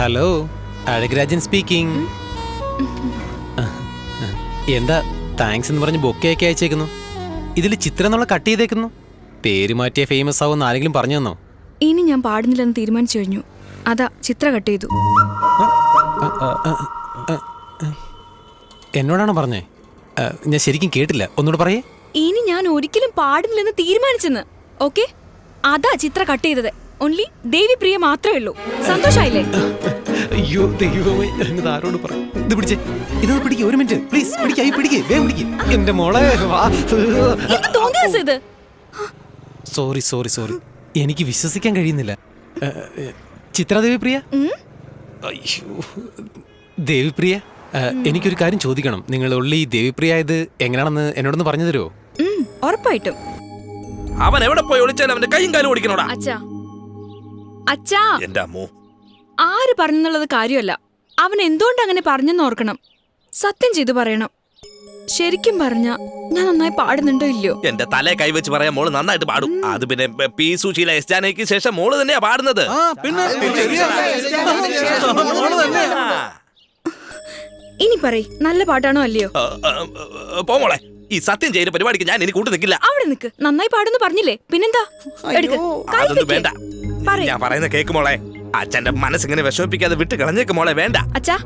Hello Azhakarajan speaking എന്താ thanks എന്ന് പറഞ്ഞ് ബൊക്കെയൊക്കെ അയച്ചേക്കുന്നു? ഇതിൽ ചിത്രം നമ്മൾ കട്ട് ചെയ്തേക്കുന്നു? പേര് മാറ്റിയ ഫേമസ് ആവുമെന്ന് ആരെങ്കിലും പറഞ്ഞു തന്നോ? ഇനി ഞാൻ പാടുന്നില്ലെന്ന് തീരുമാനിച്ചു കഴിഞ്ഞു. അതാ ചിത്ര കട്ട് ചെയ്തു. എന്നോടാണോ പറഞ്ഞേ? ഞാൻ ശരിക്കും കേട്ടില്ല. ഒന്നുകൂടെ പറയേ. ഇനി ഞാൻ ഒരിക്കലും പാടുന്നില്ലെന്ന് തീരുമാനിച്ചെന്ന്. ഓക്കെ? അതാ ചിത്ര കട്ട് ചെയ്തത്. ഓൺലി ദേവിപ്രിയ മാത്രമേ ഉള്ളൂ. സന്തോഷായില്ലേ? അയ്യോ ദൈവമേ ഞാനിത് ആരോട് പറ ഇത് പിടിച്ചേ. ഇത് പിടിക്ക് ഒരു മിനിറ്റ്. പ്ലീസ് പിടിക്കായി പിടിക്കേ വേഗം പിടിക്ക്. എന്റെ മോളെ ഇത്? സോറി സോറി സോറി എനിക്ക് വിശ്വസിക്കാൻ കഴിയുന്നില്ല. ചിത്രദേവിപ്രിയ? അയ്യോ ദേവിപ്രിയ എനിക്കൊരു കാര്യം ചോദിക്കണം. നിങ്ങൾ ഉള്ളി ദേവിപ്രിയ ഇത് എങ്ങനെയാണെന്ന് എന്നോടൊന്ന് പറഞ്ഞു തരുമോ ഉറപ്പായിട്ടും. അവൻ എവിടെ പോയി ഒളിച്ചാൽ അവന്റെ കൈയും കാലും ഓടിക്കണോടാ. അച്ഛാ. അച്ഛാ. എന്റെ അമ്മോ. ആര് പറഞ്ഞെന്നുള്ളത് കാര്യമല്ല. അവൻ എന്തുകൊണ്ട് അങ്ങനെ പറഞ്ഞെന്ന് ഓർക്കണം. സത്യം ചെയ്തു പറയണം. ശരിക്കും പറഞ്ഞ ഞാൻ നന്നായി പാടുന്നുണ്ടോ ഇല്ലയോ? എന്റെ തലേ കൈവച്ച് പറയാൻ മോൾ നന്നായിട്ട് പാടും. അത് പിന്നെ പി സുശീല എസ് ജാനയ്ക്ക് ശേഷം മോൾ തന്നെയാ പാടുന്നത്. ഇനി പറയ് നല്ല പാട്ടാണോ അല്ലയോ? ആ, ആ, ആ, പോ മോളെ. ഈ സത്യം ചെയ്യുന്ന പരിപാടിക്ക് ഞാൻ ഇനി കൂട്ടു നിൽക്കില്ല. അവിടെ നിൽക്ക് നന്നായി പാടുന്നു പറഞ്ഞില്ലേ? പിന്നെന്താ? എടുക്ക്. കൈ അതൊന്നും. വേണ്ട. പറയ്. ഞാൻ പറയുന്ന കേക്ക് മോളെ. അച്ഛന്റെ മനസ്സിങ്ങനെ വിഷമിപ്പിക്കാതെ വിട്ട് കളഞ്ഞേക്ക് മോളെ. വേണ്ട. അച്ഛാ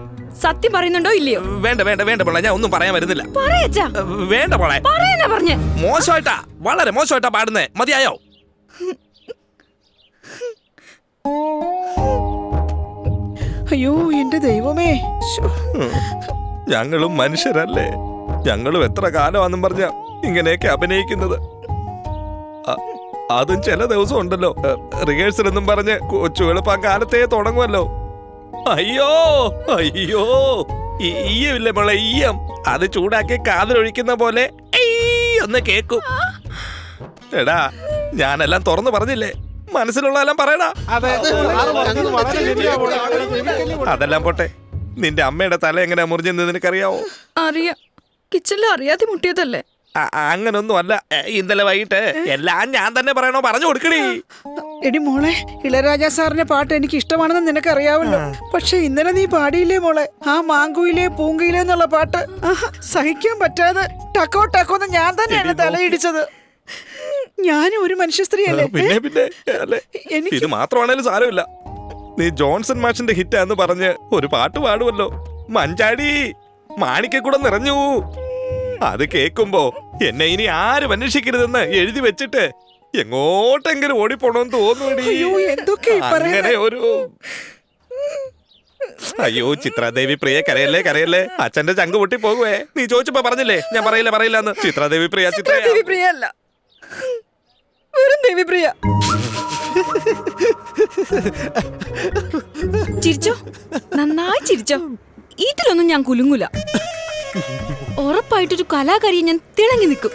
സത്യം പറയുന്നുണ്ടോ ഇല്ലയോ? വേണ്ട വേണ്ട വേണ്ട മോളെ. ഞാൻ ഒന്നും പറയാൻ വരുന്നില്ല. പറയച്ചാ വേണ്ട മോളെ. പറയാനാ പറഞ്ഞേ. മോശമായിട്ടാ വളരെ മോശമായിട്ടാ പാടുന്നേ. മതിയായോ? അയ്യോ എന്റെ ദൈവമേ. ശ്ശോ. ഞങ്ങളും മനുഷ്യരല്ലേ? ഞങ്ങളും എത്ര കാലമാണെന്നും പറഞ്ഞ ഇങ്ങനെയൊക്കെ അഭിനയിക്കുന്നത്. അതും ചില ദിവസം ഉണ്ടല്ലോ. റിഹേഴ്സൽ എന്നും പറഞ്ഞ് കൊച്ചു എളുപ്പം കാലത്തേ തുടങ്ങുമല്ലോ അയ്യോ അയ്യോ ഈയമില്ലേ മോളെ ഈയം. അത് ചൂടാക്കി കാതിലൊഴിക്കുന്ന പോലെ ഒന്ന് കേക്കും. എടാ ഞാനെല്ലാം തുറന്നു പറഞ്ഞില്ലേ? മനസ്സിലുള്ളതെല്ലാം പറയടാ. അതെല്ലാം പോട്ടെ. നിന്റെ അമ്മയുടെ തല എങ്ങനെ മുറിഞ്ഞെന്ന് നിനക്കറിയാവോ? അറിയാം. കിച്ചണിൽ അറിയാതെ മുട്ടിയതല്ലേ? അങ്ങനൊന്നും അല്ല. ഇന്നലെ വൈകിട്ട് എല്ലാം ഞാൻ തന്നെ പറയണോ പറഞ്ഞു കൊടുക്കണേ എടി മോളെ ഇളരാജ സാറിന്റെ പാട്ട് എനിക്ക് ഇഷ്ടമാണെന്ന് നിനക്കറിയാവല്ലോ. പക്ഷെ ഇന്നലെ നീ പാടിയില്ലേ മോളെ? ആ മാങ്കുയിലെ പൂങ്കയിലെ എന്നുള്ള പാട്ട്. സഹിക്കാൻ പറ്റാതെ ടക്കോ ടക്കോ എന്ന് ഞാൻ തന്നെയാണ് തലയിടിച്ചത് ഞാനും ഒരു മനുഷ്യ സ്ത്രീയല്ലേ പിന്നെ പിന്നെ എനിക്ക് ഇത് മാത്രമാണേലും സാരമില്ല. നീ ജോൺസൺ മാഷിന്റെ ഹിറ്റാന്ന് പറഞ്ഞ് ഒരു പാട്ട് പാടുമല്ലോ മഞ്ചാടി. മാണിക്കക്കൂടെ നിറഞ്ഞു അത് കേക്കുമ്പോ എന്നെ ഇനി ആരും അന്വേഷിക്കരുതെന്ന് എഴുതി വെച്ചിട്ട് എങ്ങോട്ടെങ്കിലും ഓടിപ്പോണോന്ന് തോന്നുന്നു അയ്യോ എന്തൊക്കെ ഈ അങ്ങനെ ഒരു അയ്യോ ചിത്രാദേവി പ്രിയ കരയല്ലേ കരയല്ലേ? അച്ഛന്റെ ചങ്ക് പൊട്ടി പോകുവേ. നീ ചോദിച്ചപ്പോ പറഞ്ഞില്ലേ? ഞാൻ പറയില്ല പറയില്ലെന്ന് ചിത്രാദേവി പ്രിയ ചിത്രാദേവി പ്രിയ അല്ല. വെറും ദേവിപ്രിയ ചിരിച്ചോ? നന്നായി ചിരിച്ചോ? ഇതിലൊന്നും ഞാൻ കുലുങ്ങൂല. ഉറപ്പായിട്ടൊരു കലാകാരിയെ ഞാൻ തിളങ്ങി നിൽക്കും.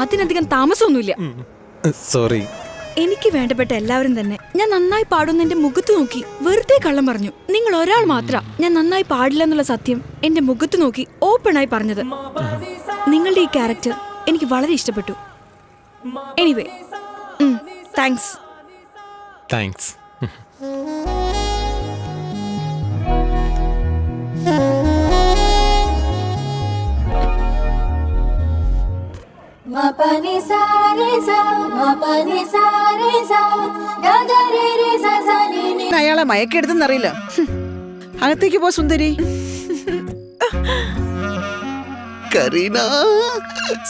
അതിനധികം താമസമൊന്നുമില്ല. സോറി. എനിക്ക് വേണ്ടപ്പെട്ട എല്ലാവരും തന്നെ ഞാൻ നന്നായി പാടുന്ന എന്റെ മുഖത്ത് നോക്കി വെറുതെ കള്ളം പറഞ്ഞു. നിങ്ങൾ ഒരാൾ മാത്ര ഞാൻ നന്നായി പാടില്ല എന്നുള്ള സത്യം എന്റെ മുഖത്ത് നോക്കി ഓപ്പണായി പറഞ്ഞത്. നിങ്ങളുടെ ഈ ക്യാരക്ടർ എനിക്ക് വളരെ ഇഷ്ടപ്പെട്ടു. എനിവേ താങ്ക്സ് താങ്ക്സ് మపని సారే సా మపని సారే సా గగరే రే సా അയാളെ മയക്കെടുത്തെന്നറിയില്ല. അകത്തേക്ക് പോ സുന്ദരി. കരീന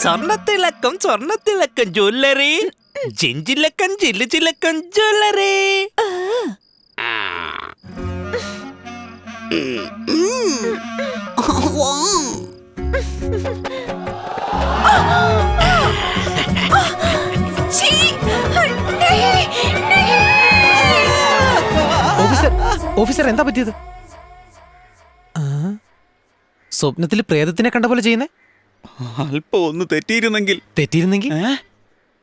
സ്വർണത്തിളക്കം സ്വർണത്തിളക്കം ജ്വല്ലറി. ജിഞ്ചിലക്കം ജില്ലുചിലക്കം ജ്വല്ലറി. വാ ഓഫീസർ എന്താ പറ്റിയത്? സ്വപ്നത്തിൽ പ്രേതത്തിനെ കണ്ട പോലെ ചെയ്യുന്നേ? അല്പം ഒന്ന് തെറ്റിയിരുന്നെങ്കിൽ. തെറ്റിയിരുന്നെങ്കിൽ?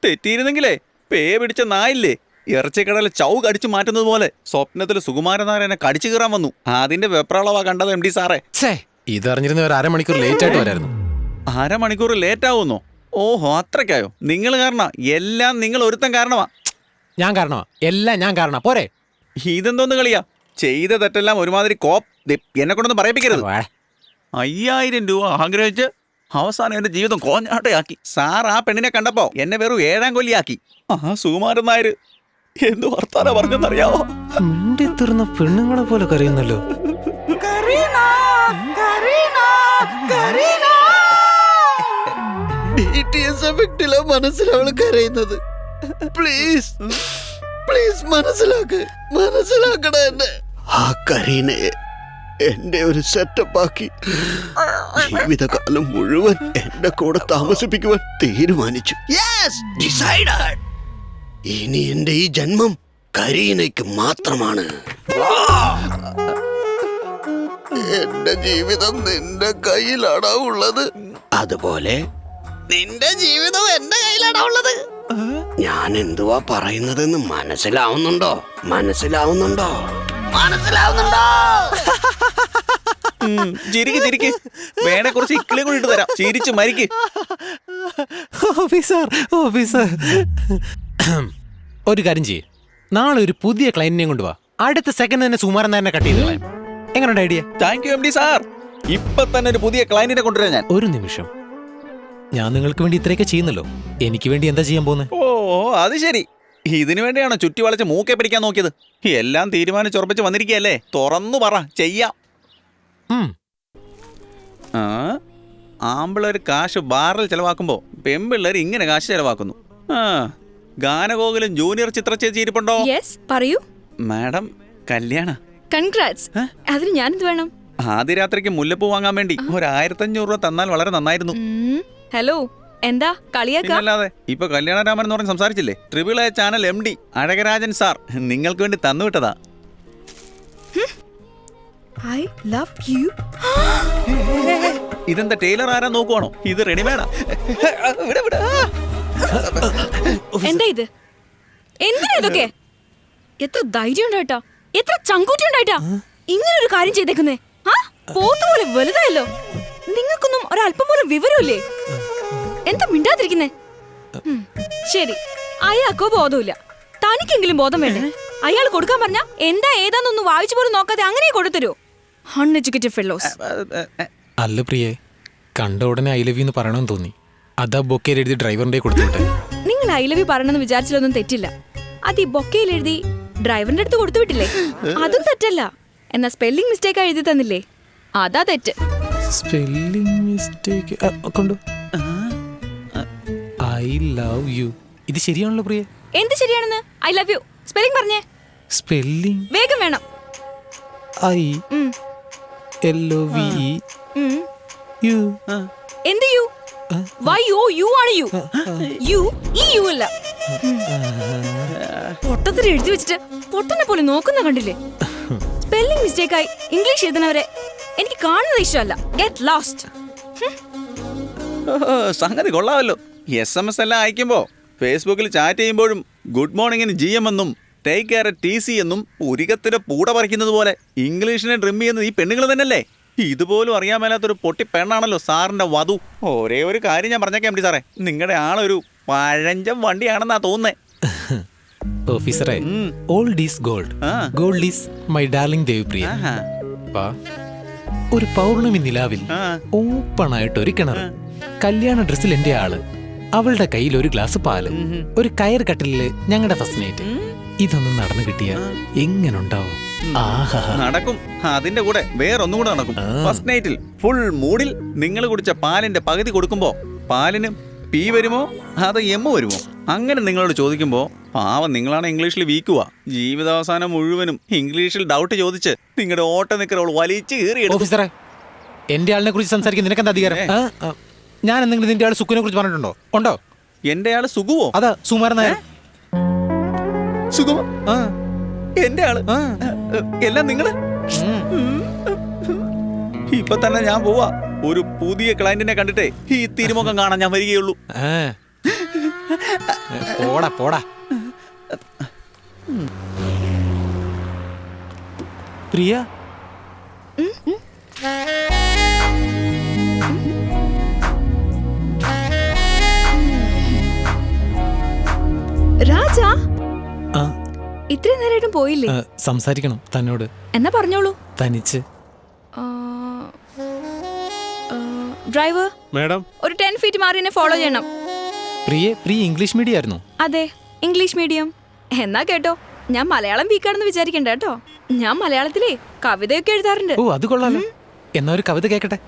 തെറ്റിയിരുന്നെങ്കിലേ പേ പിടിച്ച നായില്ലേ? ഇറച്ചിക്കടല ചൗ കടിച്ചു മാറ്റുന്നത് പോലെ സ്വപ്നത്തിൽ സുകുമാരനാരായണനെ കടിച്ചു കയറാൻ വന്നു. അതിന്റെ വെപ്രാളവാ കണ്ടത് എം ഡി സാറേ. ഇതറിഞ്ഞിരുന്ന ഒരു അരമണിക്കൂർ ലേറ്റ് ആയിട്ട് വരായിരുന്നു. അരമണിക്കൂർ ലേറ്റ് ആവുന്നോ ഓഹോ അത്രക്കായോ നിങ്ങൾ കാരണ എല്ലാം നിങ്ങൾ ഒരുത്തൻ കാരണമാ. ഞാൻ കാരണമാ എല്ലാം ഞാൻ കാരണമാ. പോരെ. ഇതെന്തോന്ന് കളിയാ? ചെയ്ത തെറ്റെല്ലാം ഒരുമാതിരി കോപ്പ് എന്നെ കൊണ്ടൊന്നും പറയിപ്പിക്കരുത്. അയ്യായിരം രൂപ ആഗ്രഹിച്ച് അവസാനം എന്റെ ജീവിതം കോഞ്ഞാട്ടയാക്കി. സാർ ആ പെണ്ണിനെ കണ്ടപ്പോ എന്നെ വെറും ഏഴാം കൊല്ലിയാക്കി. ആ സുകുമാരൻ നായർ എന്ത് വർത്താന പറഞ്ഞെന്നറിയാവോ? മിണ്ടി തീർന്ന പെണ്ണുങ്ങളെ പോലെ കരയുന്നല്ലോ. മനസ്സിലവൾ കരയുന്നത്. Please please മനസ്സിലാക്ക്. മനസ്സിലാക്കണ എന്നെ. ആ കരീനെ എന്റെ ഒരു സെറ്റപ്പ് ആക്കി. ജീവിതകാലം മുഴുവൻ എന്റെ കൂടെ താമസിപ്പിക്കുവാൻ തീരുമാനിച്ചു. ഇനി എന്റെ ഈ ജന്മം കരീനയ്ക്ക് മാത്രമാണ്. എന്റെ ജീവിതം നിന്റെ കയ്യിലാണോ ഉള്ളത്? അതുപോലെ നിന്റെ ജീവിതം എന്റെ കയ്യിലാണോ ഉള്ളത്? ഞാൻ എന്തുവാ പറയുന്നതെന്ന് മനസ്സിലാവുന്നുണ്ടോ? മനസ്സിലാവുന്നുണ്ടോ? മനസ്സിലാവുന്നുണ്ടോ? ചിരിക്ക് ചിരിക്ക്. വേണേ കുറച്ച് ഇക്കിളി കൂടി ഇട്ട് തരാം. ചിരിച്ച് മരിക്ക്. Officer officer. ഒരു കാര്യം ചെയ്യ്. നാളെ ഒരു പുതിയ ക്ലയന്റിനെയും കൊണ്ടുവാ. അടുത്ത സെക്കൻഡ് തന്നെ സുമാരൻ തന്നെ കട്ട് ചെയ്ത് എങ്ങനെയുണ്ട് idea thank you M D sir ഇപ്പൊ തന്നെ ഒരു പുതിയ ക്ലയന്റിനെ കൊണ്ടുവരാൻ ഞാൻ. ഒരു നിമിഷം. ഞാൻ നിങ്ങൾക്ക് വേണ്ടി ഇത്രയൊക്കെ ചെയ്യുന്നല്ലോ. എനിക്ക് വേണ്ടി എന്താ ചെയ്യാൻ പോകുന്നത് ഓ അത് ശരി. ഇതിനു വേണ്ടിയാണോ ചുറ്റി വളച്ച് മൂക്കെ പിടിക്കാൻ നോക്കിയത്? എല്ലാം തീരുമാനിച്ചുറപ്പിച്ച് വന്നിരിക്കുകയല്ലേ? തുറന്നു പറ ചെയ്യാം. ആ ആമ്പിള്ളേർ കാശ് ബാറിൽ ചെലവാക്കുമ്പോൾ പെമ്പിള്ളേർ ഇങ്ങനെ കാശ് ചെലവാക്കുന്നു. ആ ഗാനഗോകുലം ജൂനിയർ ചിത്രചേച്ചി ഇരിപ്പുണ്ടോ? യെസ് പറയൂ. മാഡം കല്യാണ. കൺഗ്രാറ്റ്സ് അതിന് ഞാനെന്ത് വേണം? ആദ്യ രാത്രിക്ക് മുല്ലപ്പൂ വാങ്ങാൻ വേണ്ടി ഒരു ആയിരത്തഞ്ഞൂറ് രൂപ തന്നാൽ വളരെ നന്നായിരുന്നു. ഹലോ എന്താ? കളിയാക്കാതെ ഇപ്പൊ കല്യാണരാമൻ എന്ന് പറഞ്ഞ് സംസാരിച്ചില്ലേ? Triple A channel M D Azhagarajan sir നിങ്ങൾക്ക് വേണ്ടി തന്നുവിട്ടതാ ഐ ലവ് യു ഇതെന്താ ടൈലർ ആരാ നോക്കുവാണോ? ഇത് റെഡിമേഡാ. ഇവിടെ ഇവിടെ എന്താ ഇത്? എന്തിനാ ഇതൊക്കെ? എത്ര ധൈര്യം ഉണ്ടായിട്ടാ? എത്ര ചങ്കൂറ്റി ഉണ്ടായിട്ടാ? ഇങ്ങനെ ഒരു കാര്യം ചെയ്തേക്കുന്നേ. ആ? പോത്തുപോലെ വലുതായല്ലോ. നിങ്ങൾക്കൊന്നും ഒരല്പം പോലും വിവരമില്ലേ? എന്താ മിണ്ടാതിരിക്കുന്നേ? ശരി. അയാൾക്കോ ബോധമില്ല തനിക്കെങ്കിലും ബോധം വേണ്ടേ? അയാൾ കൊടുക്കാൻ പറഞ്ഞ എന്താ ഏതാന്നൊന്നും വായിച്ചു പോലും നോക്കാതെ അങ്ങനെ കൊടുത്തരോ? അൺഎഡ്യൂക്കേറ്റഡ് ഫെല്ലോസ് അല്ല പ്രിയെ കണ്ട ഉടനെ ഐ ലവ് യു എന്ന് പറയണമെന്ന് തോന്നി. അതാ ബൊക്കയിൽ എഴുതി ഡ്രൈവറിന്റെ കൊടുത്തുവിട്ടെ നിങ്ങൾ ഐ ലവ് യു പറയണമെന്ന് വിചാരിച്ചാലൊന്നും തെറ്റില്ല. അത് ഈ ബൊക്കയിൽ എഴുതി ഡ്രൈവറിന്റെ അടുത്ത് കൊടുത്തു വിട്ടില്ലേ? അതും തെറ്റല്ല. എന്നാ സ്പെല്ലിംഗ് മിസ്റ്റേക്ക് എഴുതി തന്നില്ലേ? അതാ തെറ്റ്. സ്പെല്ലിംഗ് മിസ്റ്റേക്ക് കൊണ്ടു? I love you. ഇത് ശരിയാണല്ലോ പ്രിയ? എന്ത് ശരിയാണെന്ന്? I love you. സ്പെല്ലിംഗ് പറഞ്ഞേ. സ്പെല്ലിംഗ്? വേഗം വേണം. I L O V. U. എന്ത് യു? വൈ യോ യു ആണ് യു. യു ഈ യു അല്ല. പൊട്ടത്തിൽ എഴുതി വെച്ചിട്ട് പൊട്ടനെ പോലെ നോക്കുന്ന കണ്ടില്ലേ? സ്പെല്ലിംഗ് മിസ്റ്റേക്ക് ആയി ഇംഗ്ലീഷ് എഴുതുന്നവരെ എനിക്ക് കാണുന്നത് ഇഷ്ടമല്ല. ഗെറ്റ് ലോസ്റ്റ് സംഗതി കൊള്ളാമല്ലോ. എസ് എം എസ് എല്ലാം അയക്കുമ്പോൾ ഫേസ്ബുക്കിൽ ചാറ്റ് ചെയ്യുമ്പോഴും ഗുഡ് മോർണിംഗിന് ജി എം എന്നും ടേക്ക് കെയർ ടി സി എന്നും ഉരികത്തിന്റെ പൂട പറിക്കുന്നത് പോലെ ഇംഗ്ലീഷിനെ ഡ്രിം ചെയ്യുന്നത് ഈ പെണ്ണുങ്ങൾ തന്നെയല്ലേ? ഇതുപോലും അറിയാൻ മേലാത്തൊരു പൊട്ടി പെണ്ണാണല്ലോ സാറിന്റെ വധു. ഒരേ ഒരു കാര്യം ഞാൻ പറഞ്ഞേക്കാം എം ഡി സാറേ. നിങ്ങളുടെ ആളൊരു പഴഞ്ചൻ വണ്ടിയാണെന്നാ തോന്നുന്നേ. ഓഫീസറെ. Old is gold gold is my darling Devapriya. ഒരു പൗർണമി നിലാവിൽ. ഓപ്പൺ ആയിട്ട് ഒരു കിണർ. കല്യാണ ഡ്രസ്സിൽ എന്റെ ആൾ. അവളുടെ കയ്യിൽ ഒരു ഗ്ലാസ് പാൽ ഒരു കയർ കട്ടിലിൽ ഞങ്ങളുടെ ഫസ്റ്റ് നൈറ്റ് ഇതൊന്നും നടന്നു കിട്ടിയ എങ്ങനെ ഉണ്ടാവും നടക്കും. അതിന്റെ കൂടെ വേറൊന്നും കൂടെ നടക്കും. ഫസ്റ്റ് നൈറ്റിൽ ഫുൾ മൂഡിൽ നിങ്ങൾ കുടിച്ച പാലിന്റെ പകുതി കൊടുക്കുമ്പോ പാലിന് പി വരുമോ? അത് എമ്മ വരുമോ? അങ്ങനെ നിങ്ങളോട് ചോദിക്കുമ്പോ പാവം നിങ്ങളാണ് ഇംഗ്ലീഷിൽ വീക്കുക ജീവിതാവസാനം മുഴുവനും ഇംഗ്ലീഷിൽ ഡൗട്ട് ചോദിച്ച് നിങ്ങളുടെ ഓട്ട നിക്കറോൾ വലിച്ചു കീറി ഓഫീസറെ എന്റെ ആളിനെ കുറിച്ച് സംസാരിക്കാൻ നിനക്കെന്താ അധികാരം. ഞാൻ എന്തെങ്കിലും നിന്റെ ആൾ സുഖിനെ കുറിച്ച് പറഞ്ഞിട്ടുണ്ടോ? ഉണ്ടോ? എന്റെ ആൾ സുഖുവോ? അതാ സുമാരൻ നായർ. സുഖമോ ആ, എന്റെ ആൾ? ആ. എല്ലാം നിങ്ങൾ? ഉം. ഇപ്പൊ തന്നെ ഞാൻ പോവാ. ഒരു പുതിയ ക്ലയന്റിനെ കണ്ടിട്ടേ ഈ തിരുമുഖം കാണാൻ ഞാൻ വരികയുള്ളൂ. ആ. പോടാ പോടാ. പ്രിയ? ഇത്രയും നേരമായിട്ടും പോയില്ലേ? സംസാരിക്കണം തന്നോട്. എന്നാ പറഞ്ഞോളൂ. തനിച്ച്. Driver madam. ഒരു ടെൻ ഫീറ്റ് മാറി എന്നെ ഫോളോ ചെയ്യണം. പ്രിയെ പ്രിയ ഇംഗ്ലീഷ് മീഡിയം ആയിരുന്നു? അതെ ഇംഗ്ലീഷ് മീഡിയം. എന്നാ കേട്ടോ ഞാൻ മലയാളം വീക്കാണെന്ന് വിചാരിക്കണ്ട കേട്ടോ. ഞാൻ മലയാളത്തിലേ കവിതയൊക്കെ എഴുതാറുണ്ട്. ഓ അത് കൊള്ളാലോ. എന്നാ ഒരു കവിത കേക്കട്ടെ.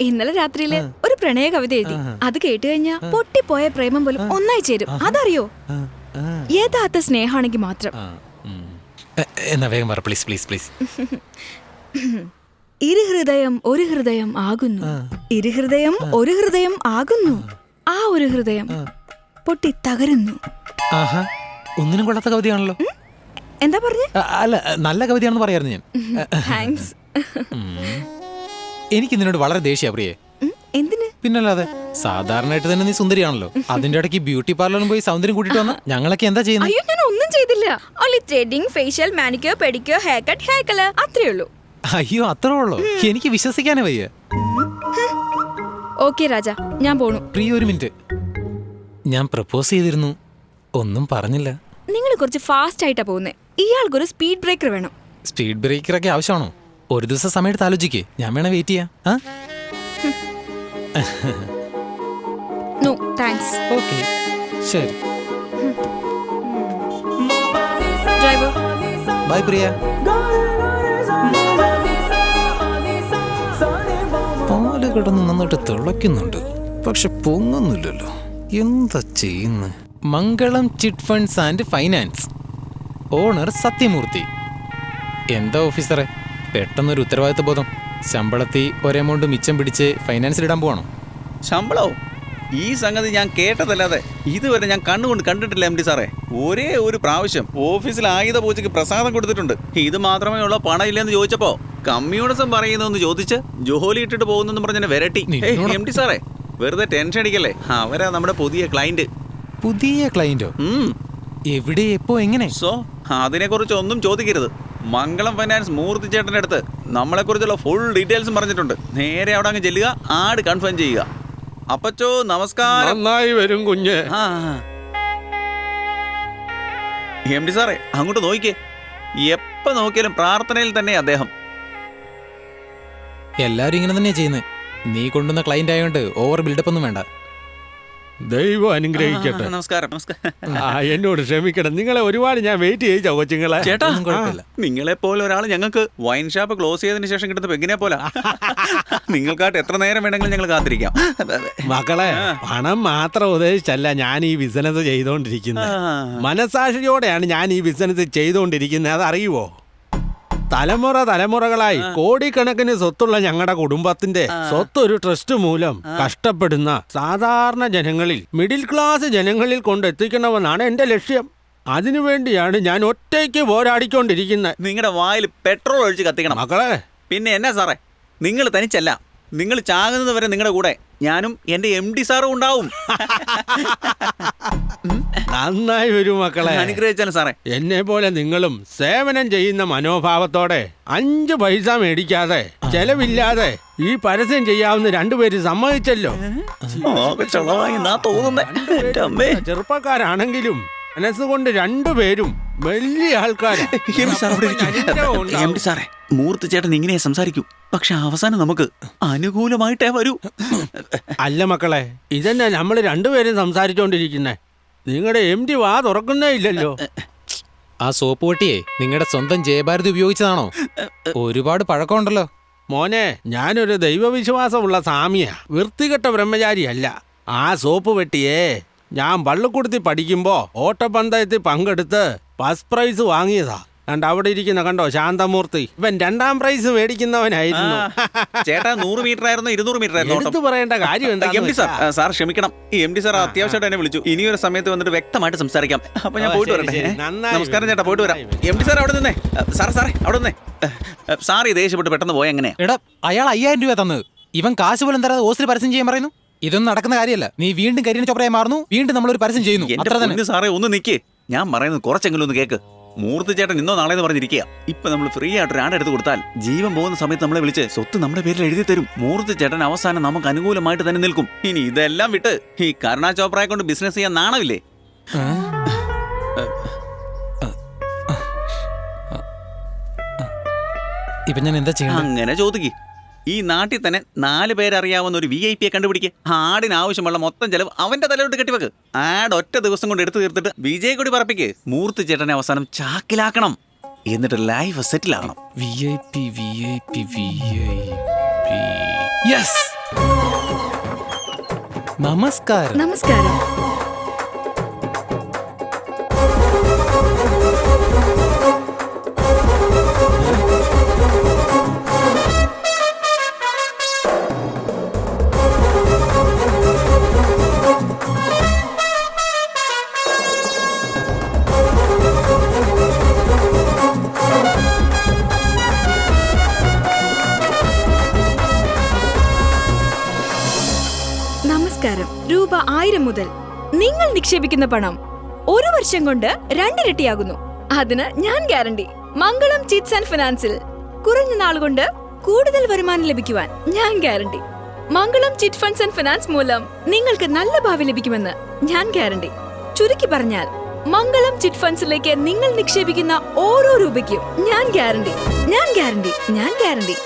ഇന്നലെ രാത്രിയിൽ ഒരു പ്രണയ കവിത എഴുതി. അത് കേട്ട് കഴിഞ്ഞാ പൊട്ടിപ്പോയ പ്രേമം പോലും ഒന്നായി ചേരും. അതറിയോ? ആ, യഥാർത്ഥ സ്നേഹാണെങ്കിൽ മാത്രം. എന്നാ വേഗം പറ പ്ലീസ് പ്ലീസ് പ്ലീസ് ഇരു ഹൃദയം ഒരു ഹൃദയം ആകുന്നു. ഇരു ഹൃദയം ഒരു ഹൃദയം ആകുന്നു. ആ. ഒരു ഹൃദയം പൊട്ടി തകരുന്നു. ആഹാ ഒന്നിനും കൊള്ളാത്ത കവിതയാണല്ലോ. എന്താ പറഞ്ഞു? അല്ല നല്ല കവിതയാണെന്ന് പറയായിരുന്നു ഞാൻ. താങ്ക്സ് എനിക്ക് നിന്നോട് വളരെ ദേഷ്യ പ്രിയെ. പിന്നല്ലാതെ സാധാരണയായിട്ട് തന്നെ നീ സുന്ദരിയാണല്ലോ. അതിന്റെ ഇടയ്ക്ക് ബ്യൂട്ടി പാർലറിൽ പോയി സൗന്ദര്യം കൂട്ടിട്ട് വന്ന ഞങ്ങളൊക്കെ എന്താ ചെയ്യുന്നത് അയ്യോ ഞാൻ ഒന്നും ചെയ്തില്ല. Only threading facial manicure pedicure hair cut hair colour അത്രേ ഉള്ളൂ. അയ്യോ അത്രേ ഉള്ളൂ? എനിക്ക് വിശ്വസിക്കാനേ വയ്യ. ഓക്കെ രാജ ഞാൻ പോണു. പ്രിയ ഒരു മിനിറ്റ്. ഞാൻ പ്രപ്പോസ് ചെയ്തിരുന്നു. ഒന്നും പറഞ്ഞില്ല. നിങ്ങൾ കുറച്ച് ഫാസ്റ്റ് ആയിട്ടാ പോകുന്നത് ഇയാൾക്കൊരു സ്പീഡ് ബ്രേക്കർ വേണം. സ്പീഡ് ബ്രേക്കർ ഒക്കെ ആവശ്യമാണോ? ഒരു ദിവസം സമയത്ത് ആലോചിക്കേ. ഞാൻ വേണേ വെയിറ്റ് ചെയ്യാം. ആ? നോ താങ്ക്സ് ഓക്കെ ശരി. ഡ്രൈവർ ബൈ പ്രിയ പാൽ കിടന്ന് നന്നായിട്ട് തിളയ്ക്കുന്നുണ്ട്. പക്ഷെ പൊങ്ങുന്നില്ലല്ലോ. എന്താ ചെയ്യുന്നത് Mangalam chit funds and finance. Owner Sathyamoorthy. എന്താ ഓഫീസറെ? പെട്ടെന്നൊരു ഉത്തരവാദിത്ത ബോധം ശമ്പളത്തിൽ ഒരെമൗണ്ട് മിച്ചം പിടിച്ച് ഫൈനാൻസിലിടാൻ പോവാണോ? ശമ്പളോ ഈ സംഗതി ഞാൻ കേട്ടതല്ലാതെ ഇതുവരെ ഞാൻ കണ്ണുകൊണ്ട് കണ്ടിട്ടില്ല എം ഡി സാറേ. ഒരേ ഒരു പ്രാവശ്യം ഓഫീസിൽ ആയുധ പൂജയ്ക്ക് പ്രസാദം കൊടുത്തിട്ടുണ്ട്. ഇത് മാത്രമേ ഉള്ള പണം ഇല്ലെന്ന് ചോദിച്ചപ്പോ കമ്മ്യൂണിസം പറയുന്നതെന്ന് ചോദിച്ച് ജോലി ഇട്ടിട്ട് പോകുന്നെന്ന് പറഞ്ഞ വെരട്ടി. എം ഡി സാറേ വെറുതെ ടെൻഷൻ അടിക്കല്ലേ? അവരാ നമ്മുടെ പുതിയ ക്ലൈന്റ് പുതിയ ക്ലയന്റോ ഉം. എവിടെ എപ്പോ എങ്ങനെ? സോ അതിനെ കുറിച്ച് ഒന്നും ചോദിക്കരുത്. മംഗളം ഫൈനാൻസ് മൂർത്തി ചേട്ടന്റെ അടുത്ത് നമ്മളെക്കുറിച്ചുള്ള ഫുൾ ഡീറ്റെയിൽസും പറഞ്ഞിട്ടുണ്ട്. നേരെ അവിടെ അങ്ങ് ചെല്ലുക ആട് കൺഫേം ചെയ്യുക. അപ്പച്ചോ നമസ്കാരം. നന്നായി വരും കുഞ്ഞ്. ആ എം ഡി സാറേ അങ്ങോട്ട് നോക്കിക്കേ. എപ്പോ നോക്കിയാലും പ്രാർത്ഥനയിൽ തന്നെ അദ്ദേഹം. എല്ലാരും ഇങ്ങനെ തന്നെയാ ചെയ്യുന്നത് നീ കൊണ്ടുവന്ന ക്ലയന്റ് ആയതുകൊണ്ട് ഓവർ ബിൽഡപ്പ് ഒന്നും വേണ്ട. ദൈവം അനുഗ്രഹിക്കട്ടെ. നമസ്കാരം നമസ്കാരം. ആ എന്നോട് ക്ഷമിക്കണം. നിങ്ങളെ ഒരുപാട് ഞാൻ വെയിറ്റ് ചെയ്യിച്ച കൊച്ചുങ്ങളെ. ചേട്ടാ കുഴപ്പമില്ല. നിങ്ങളെ പോലെ ഒരാൾ ഞങ്ങൾക്ക് വൈൻ ഷാപ്പ് ക്ലോസ് ചെയ്തതിന് ശേഷം കിട്ടുന്ന പെങ്ങിനെ പോലെ. നിങ്ങൾക്കായിട്ട് എത്ര നേരം വേണമെങ്കിലും ഞങ്ങൾ കാത്തിരിക്കാം. മക്കളെ പണം മാത്രം ഉദ്ദേശിച്ചല്ല ഞാൻ ഈ ബിസിനസ് ചെയ്തുകൊണ്ടിരിക്കുന്നത് മനസാക്ഷിയോടെയാണ് ഞാൻ ഈ ബിസിനസ് ചെയ്തുകൊണ്ടിരിക്കുന്നത് അതറിയുവോ? തലമുറ തലമുറകളായി കോടിക്കണക്കിന് സ്വത്തുള്ള ഞങ്ങളുടെ കുടുംബത്തിന്റെ സ്വത്ത് ഒരു ട്രസ്റ്റ് മൂലം കഷ്ടപ്പെടുന്ന സാധാരണ ജനങ്ങളിൽ മിഡിൽ ക്ലാസ് ജനങ്ങളിൽ കൊണ്ടെത്തിക്കണമെന്നാണ് എന്റെ ലക്ഷ്യം. അതിനുവേണ്ടിയാണ് ഞാൻ ഒറ്റയ്ക്ക് പോരാടിക്കൊണ്ടിരിക്കുന്നത്. നിങ്ങളുടെ വായിൽ പെട്രോൾ ഒഴിച്ച് കത്തിക്കണം. മക്കളെ. പിന്നെ എന്നാ സാറേ? നിങ്ങൾ തനിച്ചല്ല. നിങ്ങൾ ചാകുന്നത് വരെ നിങ്ങളുടെ കൂടെ. ഞാനും എന്റെ എം ഡി സാറും ഉണ്ടാവും. നന്നായി വരും മക്കളെ. അനുഗ്രഹിച്ചാലും സാറേ. എന്നെ പോലെ നിങ്ങളും സേവനം ചെയ്യുന്ന മനോഭാവത്തോടെ അഞ്ചു പൈസ മേടിക്കാതെ ചെലവില്ലാതെ ഈ പരസ്യം ചെയ്യാവുന്ന രണ്ടുപേര് സമ്മതിച്ചല്ലോ. ചെറുപ്പക്കാരാണെങ്കിലും മനസ്സുകൊണ്ട് രണ്ടുപേരും വലിയ ആൾക്കാർ മൂർത്തി ചേട്ടൻ ഇങ്ങനെ സംസാരിക്കൂ. പക്ഷെ അവസാനം നമുക്ക് അനുകൂലമായിട്ടേ വരൂ. അല്ല മക്കളെ ഇതന്നെ നമ്മൾ രണ്ടുപേരും സംസാരിച്ചോണ്ടിരിക്കുന്നേ. നിങ്ങളുടെ എം ഡി വാ തുറക്കുന്നേ ഇല്ലല്ലോ. ആ സോപ്പ് പൊട്ടിയെ നിങ്ങളുടെ സ്വന്തം ജയഭാരതി ഉപയോഗിച്ചതാണോ? ഒരുപാട് പഴക്കമുണ്ടല്ലോ. മോനെ ഞാനൊരു ദൈവവിശ്വാസമുള്ള സാമിയാ വൃത്തികെട്ട ബ്രഹ്മചാരിയല്ല. ആ സോപ്പ് വെട്ടിയേ ഞാൻ പള്ളിക്കൂടത്തിൽ പഠിക്കുമ്പോ ഓട്ടപ്പന്തയത്തിൽ പങ്കെടുത്ത് ഫസ്റ്റ് പ്രൈസ് വാങ്ങിയതാ. കണ്ട അവിടെ ഇരിക്കുന്ന കണ്ടോ ശാന്തമൂർത്തി. ഇവൻ രണ്ടാം പ്രൈസ് മേടിക്കുന്നവനായിരുന്നു. ചേട്ടാ നൂറ് മീറ്റർ ആയിരുന്നു ഇരുന്നൂറ് മീറ്റർ ആയിരുന്നു എടുത്തു. പറയേണ്ട കാര്യം എന്താ എം ഡി സാർ സാർ ക്ഷമിക്കണം. ഈ എം ഡി സാർ അത്യാവശ്യമായിട്ട് എന്നെ വിളിച്ചു. ഇനി ഒരു സമയത്ത് വന്നിട്ട് വ്യക്തമായിട്ട് സംസാരിക്കാം. അപ്പൊ ഞാൻ പോയിട്ട് വരട്ടെ. നമസ്കാരം ചേട്ടാ പോയിട്ട് വരാം. എം ഡി സാർ അവിടെ നിന്നേ. സാർ സാറേ അവിടെ നിന്നേ. സാർ ഈ ദേഷ്യപ്പെട്ട് പെട്ടെന്ന് പോയ എങ്ങനെ എടാ അയാൾ അയ്യായിരം രൂപ തന്നത്. ഇവൻ കാശ് പോലും തരാതെ ഹോസ്റ്റൽ പരസ്യം ചെയ്യാൻ പറയുന്നു? ഇതൊന്നും നടക്കുന്ന കാര്യമല്ല. നീ വീണ്ടും കരിയണ ചോപ്രയായി മാറുന്നു. വീണ്ടും നമ്മൾ ഒരു പരസ്യം ചെയ്യുന്നു. സാറേ ഒന്ന് നിക്കേ. ഞാൻ പറയുന്നത് കുറച്ചെങ്കിലും ഒന്ന് കേക്ക്. മൂർത്തി ചേട്ടൻ ഇന്നോ നാളെ എന്ന് പറഞ്ഞിരിക്കുക ഇപ്പൊ നമ്മൾ ഫ്രീ ആയിട്ട് ഒരാട് എടുത്ത് കൊടുത്താൽ ജീവൻ പോകുന്ന സമയത്ത് നമ്മളെ വിളിച്ച് സ്വത്ത് നമ്മുടെ പേരിൽ എഴുതി തരും. മൂർത്തി ചേട്ടൻ അവസാനം നമുക്ക് അനുകൂലമായിട്ട് തന്നെ നിൽക്കും. ഇനി ഇതെല്ലാം വിട്ട് ഈ കരുണാ ചോപ്രയെ കൊണ്ട് ബിസിനസ് ചെയ്യാൻ നാണമില്ലേ? ഇപ്പൊ ഞാൻ എന്താ ചെയ്യണം അങ്ങനെ ചോദിക്കും. ഈ നാട്ടിൽ തന്നെ നാല് പേരറിയാവുന്ന ഒരു വി ഐ പിയെ കണ്ടുപിടിക്കുക ആടിന് ആവശ്യമുള്ള മൊത്തം ചെലവ് അവന്റെ തലയോട്ട് കെട്ടിവെക്ക്. ആട് ഒറ്റ ദിവസം കൊണ്ട് എടുത്തു തീർത്തിട്ട് വിജയ് കൂടി പറപ്പിക്ക്. മൂർത്തി ചേട്ടനെ അവസാനം ചാക്കിലാക്കണം. എന്നിട്ട് ലൈഫ് സെറ്റിൽ ആകണം V I P V I P V I P yes നമസ്കാരം നമസ്കാരം. നമസ്കാരം. നിങ്ങൾ പണം ഒരു വർഷം കൊണ്ട് രണ്ടിരട്ടിയാകുന്നു. അതിന് ഞാൻ ഗ്യാരണ്ടി. മംഗളം ചിറ്റ്സ് ആൻഡ് ഫിനാൻസിൽ കുറഞ്ഞ നാൾ കൊണ്ട് കൂടുതൽ വരുമാനം ലഭിക്കുവാൻ ഞാൻ guarantee. Mangalam chit funds and finance മൂലം നിങ്ങൾക്ക് നല്ല ഭാവി ലഭിക്കുമെന്ന് ഞാൻ ഗ്യാരണ്ടി. ചുരുക്കി പറഞ്ഞാൽ മംഗളം ചിറ്റ് ഫണ്ട്സിലേക്ക് നിങ്ങൾ നിക്ഷേപിക്കുന്ന ഓരോ രൂപയ്ക്കും ഞാൻ ഗ്യാരണ്ടി. ഞാൻ ഗ്യാരണ്ടി. ഞാൻ ഗ്യാരണ്ടി.